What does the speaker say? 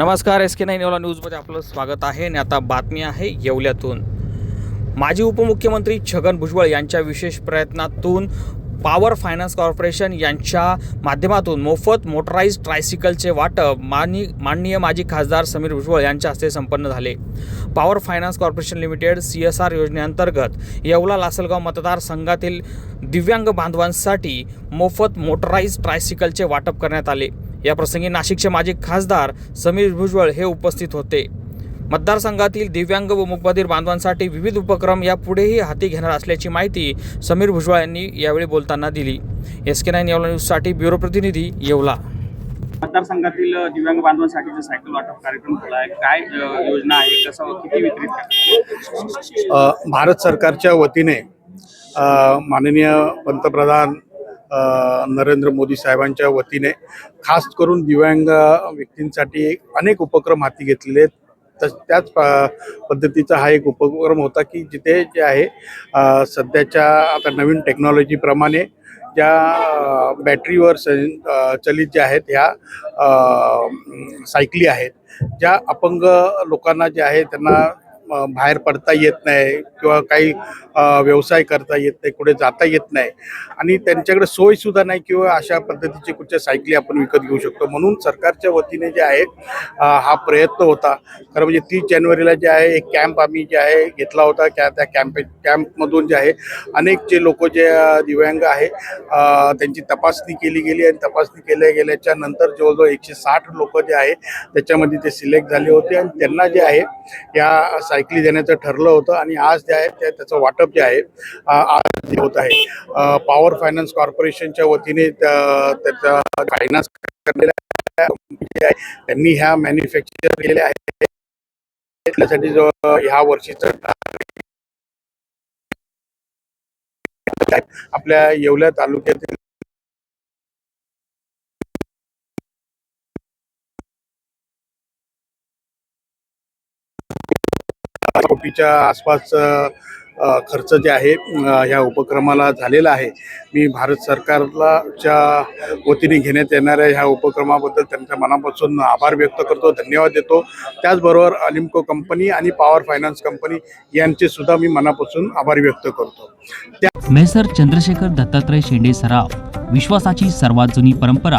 नमस्कार S K nine Yeola न्यूजमध्ये आपलं स्वागत आहे आणि आता बातमी आहे येवल्यातून. माजी उपमुख्यमंत्री छगन भुजबळ यांच्या विशेष प्रयत्नातून पॉवर फायनान्स कॉर्पोरेशन यांच्या माध्यमातून मोफत मोटराईज ट्रायसिकलचे वाटप मानी माननीय माजी खासदार समीर भुजबळ यांच्या हस्ते संपन्न झाले. Power finance corporation limited C S R योजनेअंतर्गत येवला लासलगाव मतदारसंघातील दिव्यांग बांधवांसाठी मोफत मोटराईज ट्रायसिकलचे वाटप करण्यात आले. या प्रसंगी नाशिकचे माजी खासदार समीर भुजबळ हे उपस्थित होते. मतदारसंघातील दिव्यांग व मुकबधीर बांधवांसाठी विविध उपक्रम यापुढेही हाती घेणार असल्याची माहिती समीर भुजबळ यांनी यावेळी बोलताना दिली. एस के नाईन येवला न्यूजसाठी ब्युरो प्रतिनिधी येवला. मतदारसंघातील दिव्यांग बांधवांसाठीचा सायकल वाटप कार्यक्रम केला आहे काय योजना आहे कसं किती वितरित भारत सरकारच्या वतीने माननीय पंतप्रधान नरेंद्र मोदी साहेबांच्या वतीने खास करून दिव्यांग व्यक्तींसाठी अनेक उपक्रम हाती घेतलेले आहेत. तस त्याच प- पद्धतीचा हा एक उपक्रम होता की जिथे जे आहे सध्याच्या आता नवीन टेक्नॉलॉजीप्रमाणे ज्या बॅटरीवर स चलित ज्या आहेत ह्या सायकली आहेत. ज्या अपंग लोकांना जे आहे त्यांना बाहेर पडता येत नाही किंवा काही व्यवसाय करता येत नाही कुठे जाता येत नाही. आणि त्यांच्याकडे सोयसुद्धा नाही किंवा अशा पद्धतीची कुठच्या सायकली आपण विकत घेऊ शकतो. म्हणून सरकारच्या वतीने जे आहे हा प्रयत्न होता. खरं म्हणजे तीस जानेवारीला जे आहे एक कॅम्प आम्ही जे आहे घेतला होता. त्या त्या कॅम्प कॅम्पमधून जे आहे अनेक जे लोक जे दिव्यांग आहे त्यांची तपासणी केली गेली आणि तपासणी केल्या गेल्याच्यानंतर जवळजवळ एकशे साठ लोक जे आहे त्याच्यामध्ये ते सिलेक्ट झाले होते. आणि त्यांना जे आहे या साय सायकली देण्याचं ठरलं होतं आणि आज जे आहे ते त्याचं वाटप जे आहे आज जे होत आहे. पॉवर फायनान्स कॉर्पोरेशनच्या वतीने त्याचा फायनान्स करलेला त्यांनी ह्या मॅन्युफॅक्चर केलेल्या आहेत त्यासाठी जो ह्या वर्षीचं आपल्या येवल्या तालुक्यातील कोटीच्या आसपास खर्च जे आहे ह्या उपक्रमाला झालेला आहे. मी भारत सरकारला च्या वतीने घेण्यात येणाऱ्या ह्या उपक्रमाबद्दल त्यांच्या मनापासून आभार व्यक्त करतो धन्यवाद देतो. त्याचबरोबर अलिम्को कंपनी आणि पॉवर फायनान्स कंपनी यांचे सुद्धा मी मनापासून आभार व्यक्त करतो. त्या मेसर चंद्रशेखर दत्तात्रय शेंडे सराव विश्वासाची सर्वात जुनी परंपरा